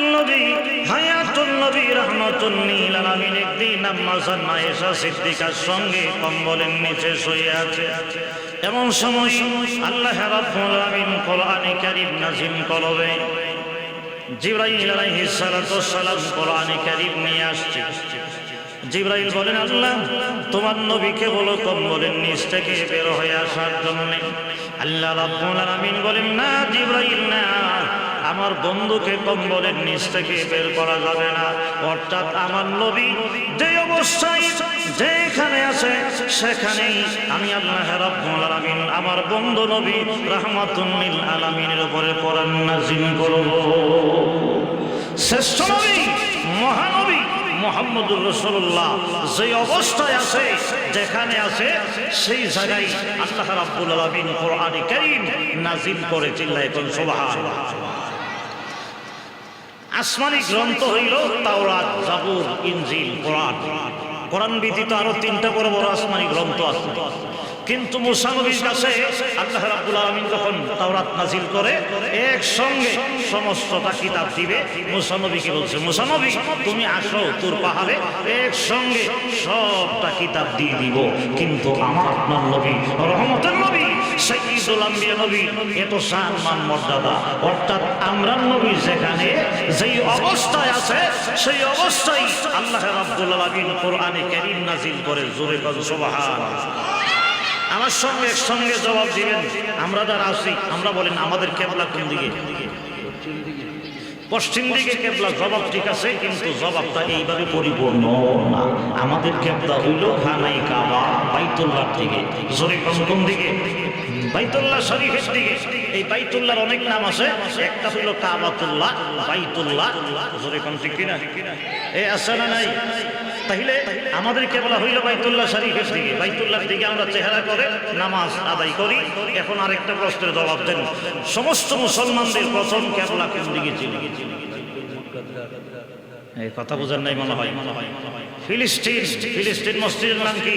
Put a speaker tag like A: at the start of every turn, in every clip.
A: নবী নবী নীল আলামিন একদিন সিদ্দিকার সঙ্গে কম্বলের নিচে শুয়ে আছে। এমন সময় আল্লাহ রাব্বুল আলামিন কোরআনে কারীম নাযিল করবে। জিবরাইল আলাইহিস সালাতু সালাম কোরআনে কারীম নিয়ে আসছে। জিব্রাইল বলেন, আল্লাহ, তোমার নবীকে বলো কম্বলের নিচ থেকে বের হয়ে আসার জন্য। আল্লাহ রাব্বুল আলামিন বলেন, না জিব্রাইল, না আমার বন্ধুকে কম্বলের নিচ থেকে বের করা যাবে না। অর্থাৎ আমার নবী যে অবস্থায় যেখানে আছে, সেখানেই আমি আল্লাহ রাব্বুল আমার বন্ধু নবী রাহমাতুল আলামিনের উপরে কোরআন নাযিল করব। শ্রেষ্ঠ নবী, মহানবী মোহাম্মদুর রসুল্লাহ যে অবস্থায় আছে, যেখানে আছে, সেই জায়গায় আল্লাহ রাব্বুল আলামিন কোরআনে কারীম নাজিল করে চিল্লায় কোন সুবহান আসমানি গ্রন্থ হইল তাওরাত, জাবুর, ইনজিল, কোরআন। কোরআন ব্যতীত আরও তিনটা বড় বড় আসমানি গ্রন্থ আছে। কিন্তু মুসা নবীর কাছে আল্লাহ রাব্বুল আলামিন যখন তাওরাত নাজিল করে, একসঙ্গে সমস্তটা কিতাব দিবে, মুসা নবীকে বলছে, মুসা নবী, তুমি আসো তোর পাহাড়ে, একসঙ্গে সবটা কিতাব দিয়ে দিব। কিন্তু আমার আপনার নবী, রহমতের নবী মর্যাদা। অর্থাৎ যেখানে যেই অবস্থায় আছে, সেই অবস্থায় আল্লাহ করে, জোরে আমার সঙ্গে সঙ্গে জবাব দিবেন, আমরা যারা আছি, আমরা বলেন, আমাদের কেবলা কোন দিকে? পশ্চিম দিকে কেবলা, জবাব ঠিক আছে, কিন্তু জবাবটা এইভাবে পরিপূর্ণ না। আমাদের কেবলা হইল খানাই কাবা, বাইতুল্লাহ থেকে। জোরে কোন দিকে? বাইতুল্লাহ শরীফের দিকে। এই বাইতুল্লাহর অনেক নাম আছে। একটা হইল কাবাতুল্লাহ বাইতুল্লাহ। জোরে কোন ঠিক কিনা? এ আছে না নাই? তাহলে আমাদের কেবলা হইল বাইতুল্লাহ শরীফের দিকে। বাইতুল্লাহর দিকে আমরা চেহারা করে নামাজ আদায় করি। এখন আরেকটা প্রশ্নের জবাব দেন। সমস্ত মুসলমানদের প্রথম কেবলা কোন দিকে ছিল? কথা বোঝার নাই মনে হয়। ফিলিস্তিন। ফিলিস্তিন মসজিদের নাম কি?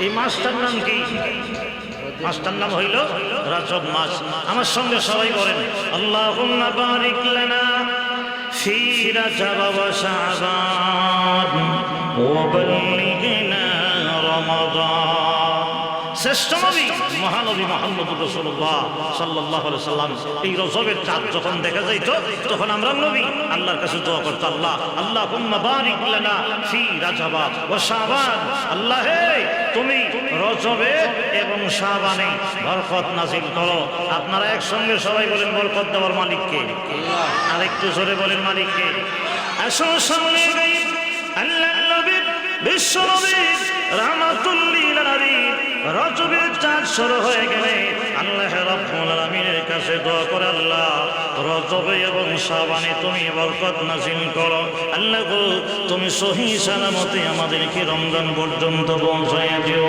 A: এই মাছটার নাম কি? মাছটার নাম হইল রাজব মাছ। আমার সঙ্গে সবাই বলেন আল্লাহ শ্রেষ্ঠ নবী? মহানবী মোহাম্মদ রসুল্লাহ সাল্লাহ সাল্লাম এই রজবের চাঁদ যখন দেখা যাইত তখন আমরা নবী আল্লাহর কাছে দোয়া করতো আল্লাহ আল্লাহ বারিক লানা ফি রাজাবা ও শাবান। আল্লাহ হে তুমি রজবে এবং শাবানে বরকত নাজিল করো। আপনারা একসঙ্গে সবাই বলেন বরকত দেওয়ার মালিককে আরেকটু জোরে বলেন মালিককে আসো সামনে আল্লাহ নবী, বিশ্ব নবী, রাহমাতুল্লিল আলামিন, রজবের চাঁদ শুরু হয়ে গেলে আল্লাহ রাব্বুল আলামিনের কাছে দোয়া করে আল্লাহ, রজবে এবং শাবানে তুমি বরকত নাজিল করো। আল্লাহ গো, তুমি সহি সালামতে আমাদেরকে রমজান পর্যন্ত পৌঁছাইয়া দিও।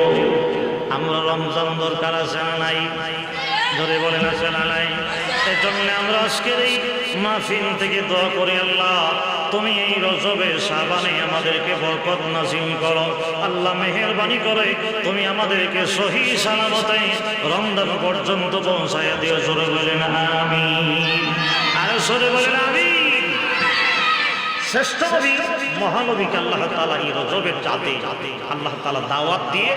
A: আমরা রমজান দরকার আছে না নাই? ধরে বলেন আছে না নাই? এই জন্য আমরা আজকের এই মাহফিল থেকে দোয়া করে আল্লাহ, তুমি এই রজবে সাবানে আমাদেরকে বরকত নাজিল করো। আল্লাহ মেহেরবানি করে তুমি আমাদেরকে সহি সালামতে রমজান পর্যন্ত পৌঁছাইয়া দিও। সরে বলেন আমি আর সরে বলেন আমি শ্রেষ্ঠ নবী, মহানবীকে আল্লাহ তালা এই রজবের চাঁদে আল্লাহ তালা দাওয়াত দিয়ে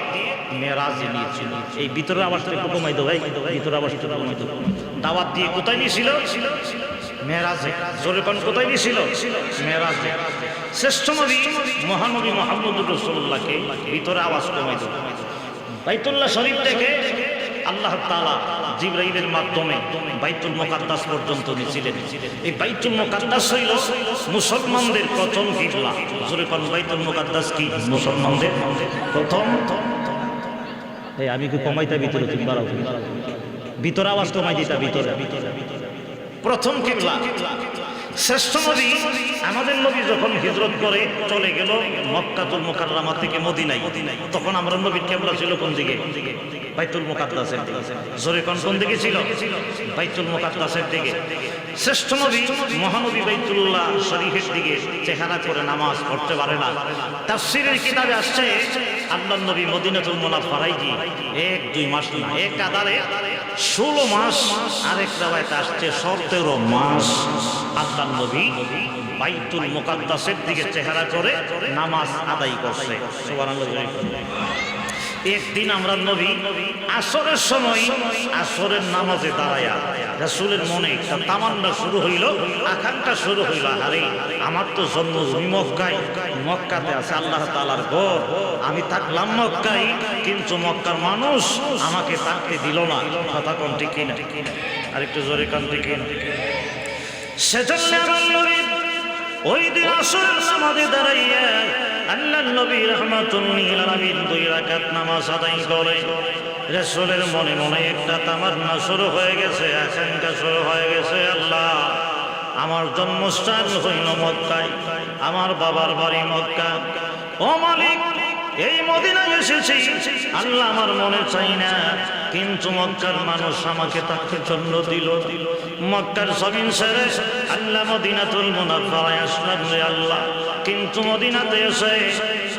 A: মেরাজে নিয়েছিল। এই ভিতরে আবার একটু কমাই দেবো ভাই ভিতরে আবার একটু কমাই দেবো দাওয়াত দিয়ে কোথায় নিয়েছিল? মেরাজে জোরে পান কোথায় নিয়েছিল মেরাজে শ্রেষ্ঠ নবী মহানবী মোহাম্মদ রসুল্লাহকে ভিতরে আওয়াজ কমাই দেবো বাইতুল্লাহ শরীফ থেকে আল্লাহ তালা জিব্রাইলের মাধ্যমে বাইতুল মোকাদ্দাস পর্যন্ত নিয়েছিলেন এই বাইতুল মোকাদ্দাস হইল মুসলমানদের প্রথম কিবলা। জোরে কোন বাইতুল মোকাদ্দাস কি? মুসলমানদের প্রথম। আমি কি কমাইতা ভিতরে তুমি বাড়াও ভিতরে আওয়াজ কমাই দিতা ভিতরে। প্রথম কিবলা। শ্রেষ্ঠ নবী আমাদের নবী যখন হিজরত করে চলে গেল মক্কাতুল মোকাররামা থেকে মদিনাই তখন আমরা নবীর কেবলা ছিল কোন দিকে? বাইতুল মোকাদ্দাসের দিকে। জোরে কোন কোন দিকে ছিল? বাইতুল মোকাদ্দাসের দিকে। শ্রেষ্ঠ নবী, মহানবী বাইতুল্লাহ শরীফের দিকে চেহারা করে নামাজ পড়তে পারে না। তাফসীরের কিতাবে আসছে, আল্লাহ নবী মদিনাতুল মুনাফারাই গিয়ে এক, দুই মাস না, এক আদারে ষোলো মাস আরেক রাবায়তে আসছে, সতেরো মাস আল্লাহ নবী বাইতুল মোকাদ্দাসের দিকে চেহারা করে নামাজ আদায় করছে। সুবহানাল্লাহ একদিন আমরা নবী আসরের সময় আসরের নামাজে দাঁড়ায়া রাসূলের মনে একটা তামান্না শুরু হইল, আকাঙ্ক্ষা শুরু হইল। আরে, আমার তো জন্মভূমি মক্কায়, মক্কাতে আছে আল্লাহ তাআলার ঘর। আমি থাকলাম মক্কায়, কিন্তু মক্কার মানুষ আমাকে থাকতে দিল না। কথা কোন ঠিক কিনা? আরেকটু জোরে কান ঠিক কিনা? সেজন্য আমার নবী ওই দিন আসরের নামাজে দাঁড়াইয়া আল্লাহ নবী রহমাতুল্লিল আলামিন দুই রাকাত নামাজ আদায় করে। রাসূলের মনে মনে একটা তামান্না শুরু হয়ে গেছে, আকাঙ্ক্ষা শুরু হয়ে গেছে, আল্লাহ, আমার জন্মস্থান হইল মক্কায়, আমার বাবার বাড়ি মক্কা। ও মালিক মদিনায় এসেছি। আল্লাহ আমার মনে চাই না, কিন্তু মক্কার মানুষ আমাকে তাকে জন্য দিল। মক্কার জমিন ছেড়ে আল্লাহ মদিনাতুল মুনাফায় আসলাম রে আল্লাহ। কিন্তু মদিনাতে এসে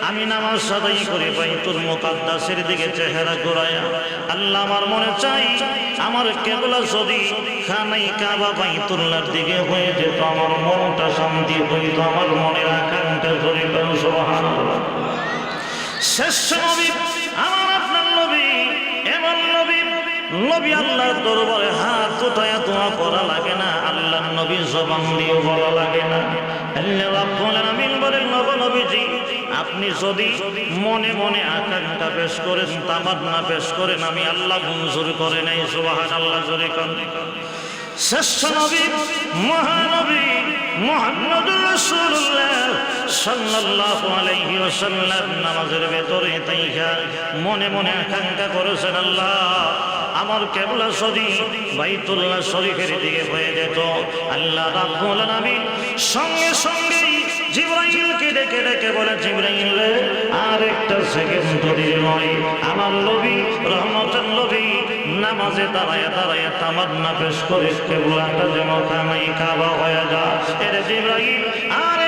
A: আমি নামাজ সাদাই করে বাইতুল মুকাদ্দাসের দিকে চেহারা ঘোরায়া আল্লাহ আমার মনে চাই আমার কেবলা যদি খানাই কাবা পাই বাইতুল্লার দিকে হয়ে যেত, আমার মনটা শান্তি হইত, আমার মনের আকাঙ্ক্ষা জড়িত সুবহানাল্লাহ। শ্রেষ্ঠ নবী আমার আপনার নবী, এমন নবী নবী আল্লাহর দরবারে হাত উঠায়া দোয়া করা লাগে না, আল্লাহর নবী জবান দিয়ে বলা লাগে না। আল্লাহ আপনি যদি মনে মনে আকাঙ্ক্ষা পেশ করেন, তামান্না পেশ করেন, আমি আল্লাহ মঞ্জুর করে নাই, সুবহানাল্লাহ, জোরে কোন। শ্রেষ্ঠ নবী, মহানবী মোহাম্মদুর নামাজের ভেতরে তাইখা মনে মনে আকাঙ্ক্ষা করেছেন আল্লাহ। আমার কেবলা যদি বাইতুল্লাহ শরীফের দিকে হয়ে যেত। আল্লাহ রাব্বুল সঙ্গে সঙ্গে জিব্রাইলকে ডেকে ডেকে বলে, জিব্রাইল আর একটা সেকেন্ড নয়। আমার নবী, রহমতের নবী নামাজে দাঁড়ায় দাঁড়ায় তামান্না পেশ করে কেবলাটা যেন খানাই কাবা হয়ে যা এর জিব্রাইল আর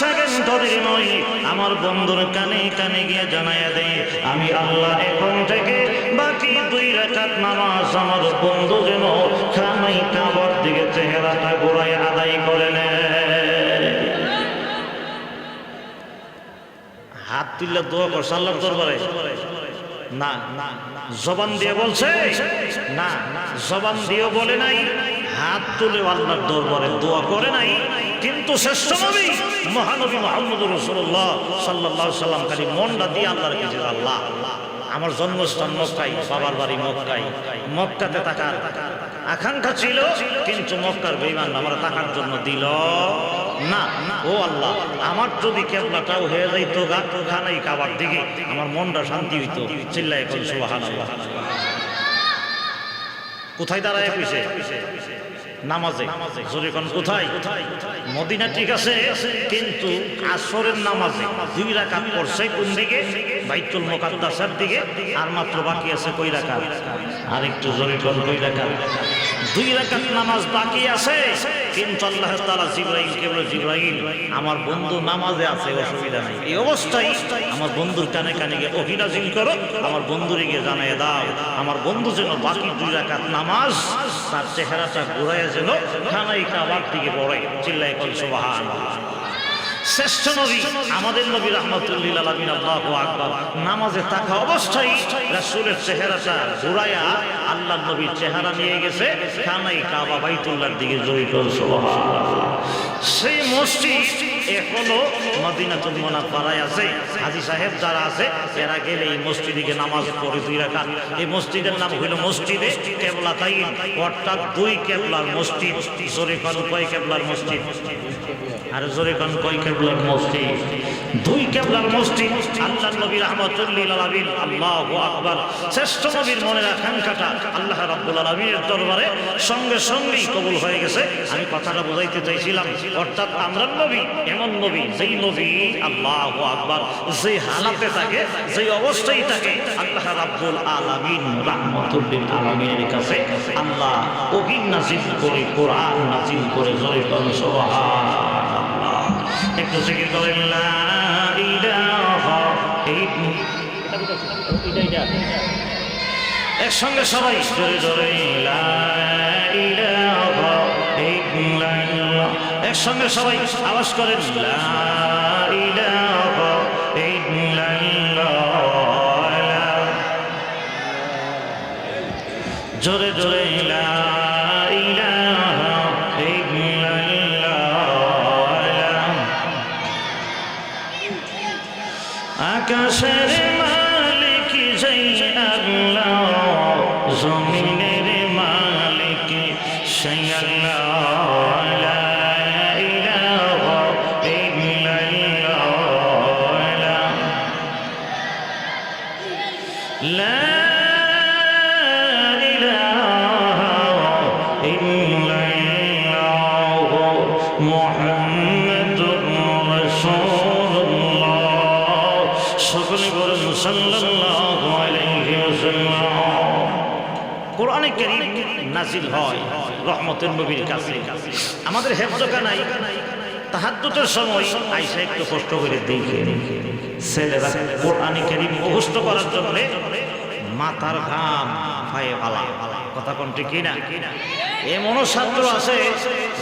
A: সেকেন্ড দেরি নয় আমার বন্ধুর কানে কানে গিয়ে জানাইয়া দেয় আমি আল্লাহ এখন থেকে বাকি দুই রাকাত নামাজ আমার বন্ধু যেন খানাই কাবার দিকে চেহারাটা ঘোরায় আদায় করে হাত তুললে দোয়া করছে, আল্লাহর দরবারে। না জবান দিয়ে বলছে? না, জবান দিয়েও বলে নাই, হাত তুলে আল্লাহর দরবারে দোয়া করে নাই। কিন্তু শ্রেষ্ঠ নবী মহানবী মোহাম্মদ রসুল্লাহ সাল্লাহ সাল্লাম খালি মনটা দিয়ে আল্লাহর কাছে আল্লাহ, আমার জন্মস্থান মক্কাই বাবার বাড়ি মক্কাই মক্কাতে থাকার আকাঙ্ক্ষা ছিল, কিন্তু মক্কার বেইমান আমার থাকার জন্য দিল। না, ও আল্লাহ, আমার যদি কেবলাটাও হয়ে যাইতো গা খানাই কাবার দিকে, আমার মনটা শান্তি হইতো চিল্লাই এখন সুবাহান কোথায় দাঁড়ায় পিছে? নামাজে। কোথায়? আছে, কিন্তু আসরের নামাজে দুই রাকাত পড়ছে কোন দিকে? বাইতুল মুকাদ্দাসের দিকে, আর মাত্র বাকি আছে কই রাকাত? আর একটু কোন কই রাকাত? দুই রাকাত নামাজ বাকি আছে, কিন্তু আল্লাহ তাআলা জিব্রাইলকে বলে, জিব্রাইল, আমার বন্ধু নামাজে আছে, অসুবিধা নাই। এই অবস্থায় আমার বন্ধুর কানে কানে গিয়ে অভিনাজিল করো। আমার বন্ধুরে গিয়ে জানাই দাও। আমার বন্ধু যেন বাকি দুই রাকাত নামাজ, তার চেহারাটা ঘুরাইয়া যেন খানাই কাবার দিকে পড়ে। চিল্লাই কল শ্রেষ্ঠ নবী আমাদের নবী রহমতুল্লিল আলমিন, আল্লাহ আকবর। নামাজে থাকা অবস্থায় রাসুলের চেহারাটা ঘুরাইয়া আল্লাহ নবীর চেহারা নিয়ে গেছে খানাই কাবা বাইতুল্লাহর দিকে জড়িত সেই মসজিদ এখনও মদিনা মদিনাতুল মোনাফারায় আছে। হাজি সাহেব যারা আছে, এরা গেলে এই মসজিদে নামাজ পড়ে দুই রাকাত। এই মসজিদের নাম হইল মসজিদে কেবলা তাই অর্থাৎ দুই কেবলার মসজিদ। জোরে কোন, কয় কেবলার মসজিদ? আর জোরে কোন, কয় কেবলার মসজিদ? দুই কেবলার মসজিদ। আল্লাহ নবী রহমতুল্লিল আলামিন, আল্লাহু আকবার। শ্রেষ্ঠ নবীর মনের আকাঙ্ক্ষাটা আল্লাহ রাব্বুল আলামিনের দরবারে সঙ্গে সঙ্গেই কবুল হয়ে গেছে। আমি কথাটা বোঝাইতে চাইছিলাম। অর্থাৎ আমরা নবী এমন নবী, যেই নবী আল্লাহু আকবার যে হালাতে থাকে যে অবস্থায় থাকে, আল্লাহ রাব্বুল আলামিন রাহমাতুল্লিল আলামিনের কাছে আল্লাহ ওহী নাজিল করে, কোরআন নাজিল করে জয় করেন সুবহানাল্লাহ একটু জিকির করেন, লা ইলাহা একসঙ্গে সবাই জোরে জোরে লা ইলাহা। একসঙ্গে সবাই আওয়াজ করেন। জোরে জোরে লা কোরআনে কারীম নাজিল হয় রহমতের নবীর কাছে। আমাদের হেফজখানায় তাহাদ্দুতের সময় আইসা একটু কষ্ট করে দেখে, ছেলেরা কোরআনে কারীম মুখস্থ করার জন্য মাথার ঘাম পায়ে ফালা কথা কোনটি কিনা? এমনও ছাত্র আছে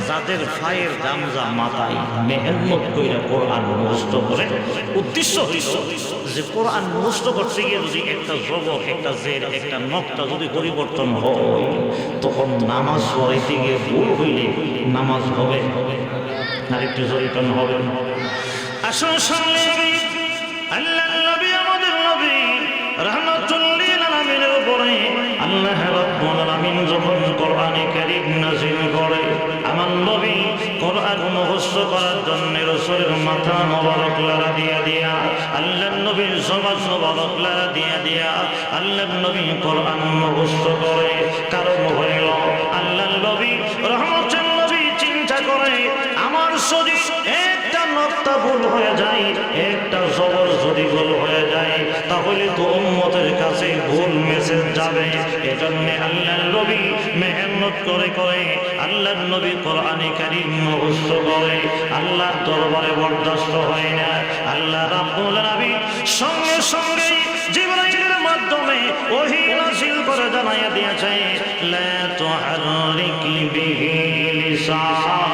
A: যাদের ফায়ের গামজা মাথায় মেহনত কইরা কোরআন মুখস্থ করে। উদ্দেশ্য হইল যে কোরআন মুখস্থ করতে গিয়ে যদি একটা জবর একটা জের, একটা নকটা যদি পরিবর্তন হয়, তখন নামাজ পড়াইতে গিয়ে ভুল হইলে নামাজ হবে হবে। আর একটু জরিতন হবে। আসুন শুনলে আল্লাহ নবী, আমাদের নবী, রহমতুল্লিল আলামিনের উপরে, আল্লাহ যখন কোরআনে করে, আমার নবী কোরআন মুখস্থ করার জন্য মাথা মোবারক লাড়া দিয়া দিয়া আল্লাহ নবীর সমাজ মোবারক লাড়া দিয়া দিয়া আল্লাহ নবী কোরআন মুখস্থ করে কারণ হইল শরীর একটা নক্তা ভুল হয়ে যায়, একটা জবর যদি ভুল হয়ে যায়, তাহলে তো উম্মতের কাছে ভুল মেসেজ যাবে। এজন্য আল্লাহ নবী মেহনত করে করে আল্লাহ নবী কোরআনে কারীম মুখস্থ করে, আল্লাহর দরবারে বরদাস্ত হয় না। আল্লাহ রাব্বুল আলামিন সঙ্গে সঙ্গে জিবরাইলের মাধ্যমে ওহী নাযিল করে জানাইয়া দিয়েছে লা তুহাররিক বিহি লিসানাকা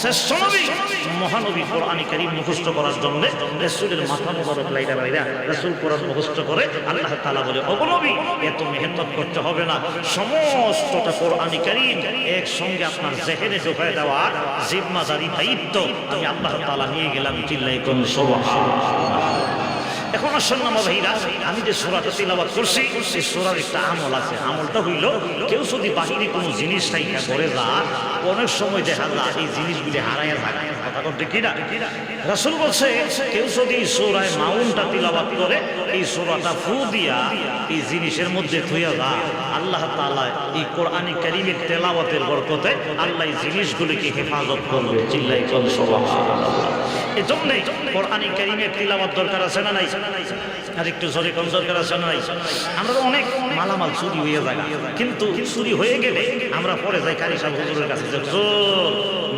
A: শ্রেষ্ঠ নবী। মহানবী কোরআন কারীম মুখস্থ করার জন্য রাসূলের মাথা মোবারক লাইরা লাইরা রাসূল কোরআন মুখস্থ করে আল্লাহ তাআলা বলে অবনবী এত মেহনত করতে হবে না। সমস্তটা কোরআন কারীম একসঙ্গে আপনার জেহেনে ঢোকায় দেওয়া। জিম্মাদারি দায়িত্ব আমি আল্লাহ তাআলা নিয়ে গেলাম চিল্লাই কোন, সুবহানাল্লাহ। এখন আসন্ন ভাইরা, আমি যে সোরাটা তিলাবাত করছি সেই সোরার একটা আমল আছে। আমলটা হইল, কেউ যদি বাহিরে কোনো জিনিস থাইকা করে যা অনেক সময় দেখা যায় এই জিনিসগুলি হারাইয়া থাকে। কথা বলতে কিনা রাসুল বলছে, কেউ যদি সোরায় মাউনটা তিলাবাত করে, এই সোরাটা ফু দিয়া এই জিনিসের মধ্যে থইয়া যা, আল্লাহ তাআলা এই কোরআনি কারিমের তেলাওয়াতের বরকতে আল্লাহ এই জিনিসগুলিকে হেফাজত করবে। চিল্লাই চল সুবহানাল্লাহ। এজন্য কোরআন কারিমের তিলাওয়াত দরকার আছে না নাই? আর একটু জোরে কম দরকার আছে না নাই? আমরা অনেক মালামাল চুরি হয়ে যায় কিন্তু চুরি হয়ে গেলে আমরা পরে যাই কারি সাহেব হুজুরের কাছে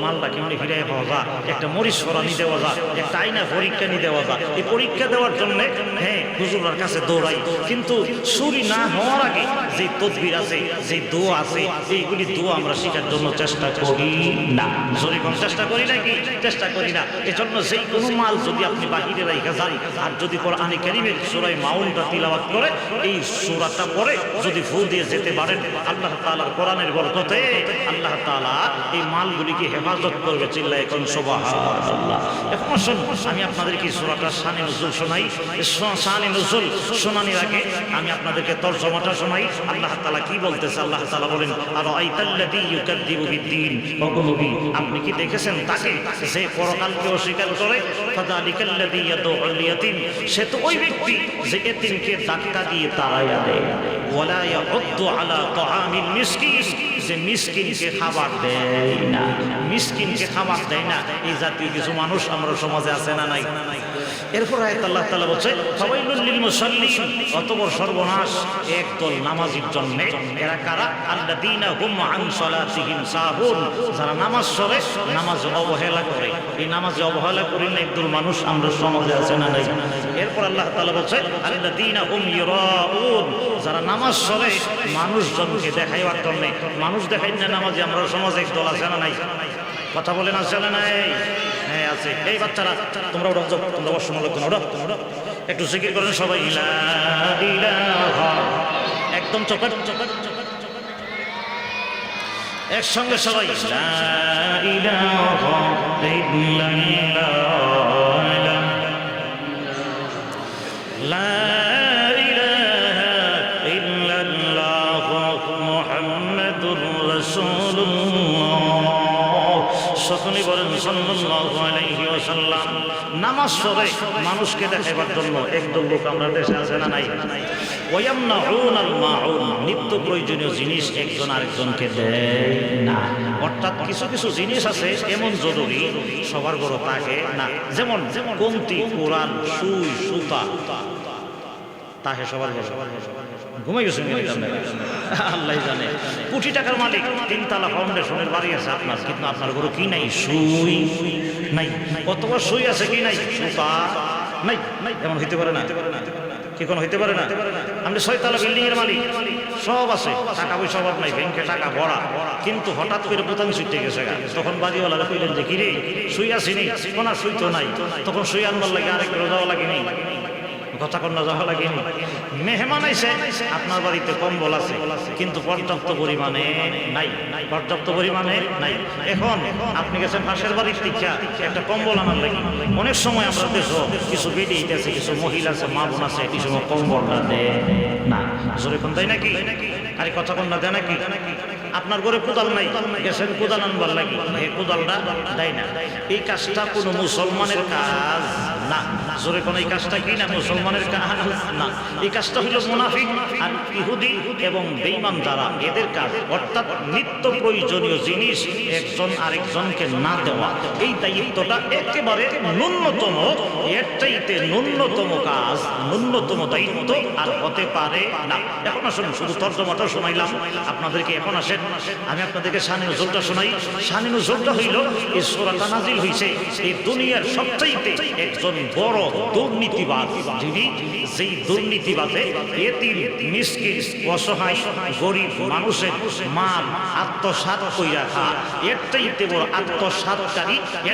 A: মালটা কেমনি ফিরে পাওয়া যা একটা মরিচ সরানি দেওয়া যা একটা আইনা পরীক্ষা নিয়ে দেওয়া যা এই পরীক্ষা দেওয়ার জন্য হ্যাঁ হুজুরের কাছে দৌড়াই। কিন্তু চুরি না হওয়ার আগে যে তদবির আছে, যে দোয়া আছে, এইগুলি দোয়া আমরা শেখার জন্য চেষ্টা করি না। জোরে কম চেষ্টা করি নাকি চেষ্টা করি না। এজন্য যেই কোনো মাল যদি আপনি বাহিরে রাইখা যান, আর যদি কোরআনে কারিমের সুরাই মাউনটা তিলাওয়াত করে, এই সুরাটা পরে যদি ফু দিয়ে যেতে পারেন, আল্লাহ তাআলার কোরআনের বরকতে আল্লাহ তালা এই মালগুলিকে হেফাজত করবে চিল্লা এখন সুবহানাল্লাহ। এখন আমি আপনাদেরকে সুরাটা শানে নজরুল শোনাই। শানে নজরুল শোনানির আগে আমি আপনাদেরকে তর্জমাটা শোনাই। আল্লাহ তালা কি বলতেছে? আল্লাহ তাআলা বলেন আর আপনি কি দেখেছেন তাকে? যে পরকালকে অস্বীকার করে সে তো ওই ব্যক্তি যে এতিমকে ধাক্কা দিয়ে তাড়াইয়া দেয়। ওয়ালা ইয়াউদ্দু আলা তাআমিল মিসকিন। যে মিসকিনকে খাবার দেয় না। মিসকিনকে খাবার দেয় না। এই জাতীয় কিছু মানুষ আমরা সমাজে আছে না নাই? এরপর আয়াত আল্লাহ তাআলা বলছে, ফাওয়াইলুল লিল মুসাল্লিন অতঃপর সর্বনাশ একদল নামাজীর জন্য। এরা কারা? আল্লাযীনা হুম আন সাহুন। যারা নামাজ পড়ে, নামাজ অবহেলা করে। এই নামাজে অবহেলা করি না, একদল মানুষ আমরা সমাজে আছে না নাই? এরপর আল্লাহ তাআলা বলছে, আল্লাযীনা হুম ইরাউন যারা নামাজ পড়ে, মানুষজনকে দেখাইবার জন্য। মানুষ দেখাই না নামাজে, আমরা সমাজে একদল আছে না নাই? কথা বলেন, আছে না নাই? আছে। এই বাচ্চারা, তোমরা ওরা তোমরা অবশ্য লোকজন ওরা একটু জিকির করেন সবাই। ইলা একদম চপাট চপাট একসঙ্গে সবাই। ইলা ইলাহা। নামাজ পড়ে মানুষকে দেখাবার জন্য একদল লোক আমরা দেশে আছে না নাই? নিত্য প্রয়োজনীয় জিনিস একজন আরেকজনকে দেয় না। অর্থাৎ কিছু কিছু জিনিস আছে এমন জরুরি সবার ঘরে থাকে না। যেমন যেমন কমতি কোরআন সুই সুতা। তাহে সবার ঘুমাই গেছেন আল্লাহ জানে। কোটি টাকার মালিক, তিনতলা ফাউন্ডেশনের বাড়ি আছে আপনার, কিন্তু আপনার ঘরে কি নাই? সুই নাই। অথবা সুই আছে কি নাই? সুতা নাই। নাই এমন হইতে পারে না? কি কোনো হইতে পারে না? আপনি ছয়তলা বিল্ডিং এর মালিক, সব আছে। টাকা পয়সা অভাব নাই, ব্যাংকে টাকা ভরা। কিন্তু হঠাৎ করে বোতাম ছুটে গেছে। তখন বাড়িওয়ালারা কইলেন যে, কিরে, সুই আসিনি কোনা সুই তো নাই। তখন সুই আনবার লাগে আরেক রোজাও লাগেনি কথা কন্যা যাওয়া লাগেনি মেহমান আইসে আপনার বাড়িতে কম্বল আছে, কিন্তু পর্যাপ্ত পরিমাণে নাই, পর্যাপ্ত পরিমাণে নাই। এখন আপনি গেছেন পাশের বাড়ির দীক্ষা একটা কম্বল আনার লাগি। অনেক সময় আমরা দেশ কিছু বেডি আছে, কিছু মহিলা আছে, মা বোন আছে কিছু কম্বলটা দেয়। না, জোরে কোন দেয় নাকি? আরে কথা কন্যা দেয় নাকি? আপনার ঘরে কোদাল নাই, গেছেন কোদাল আনবার লাগি। এই কোদালটা দেয় না। এই কাজটা কোনো মুসলমানের কাজ না। জোরে কোন এই কাজটা কি না মুসলমানের কাজ না এই কাজটা হলো মুনাফিক আর ইহুদি এবং বেঈমান দ্বারা এদের কাজ। অর্থাৎ নিত্য প্রয়োজনীয় জিনিস একজন আরেকজনকে না দেওয়া। এই দায়িত্বটা একেবারে ন্যূনতম, এর চাইতে ন্যূনতম কাজ, ন্যূনতম দায়িত্ব আর হতে পারে না। এখন আসুন, শুধু তর্জমাটা শোনাইলাম। আপনাদেরকে এখন আসেন। আমি আপনাদেরকে শানি নজরুলটা শোনাই। শানি নজরুলটা হইল, এই সোরাটা নাজিল হইছে। এই দুনিয়ার সবচাইতে একজন বড় দুর্নীতিবাদ যিনি যেই দুর্নীতিবাদে এতিম, মিসকিন, অসহায়, গরিব মানুষের মান আত্মসাত কইরা খা এর চাইতে বড় আত্মসাৎকারী এর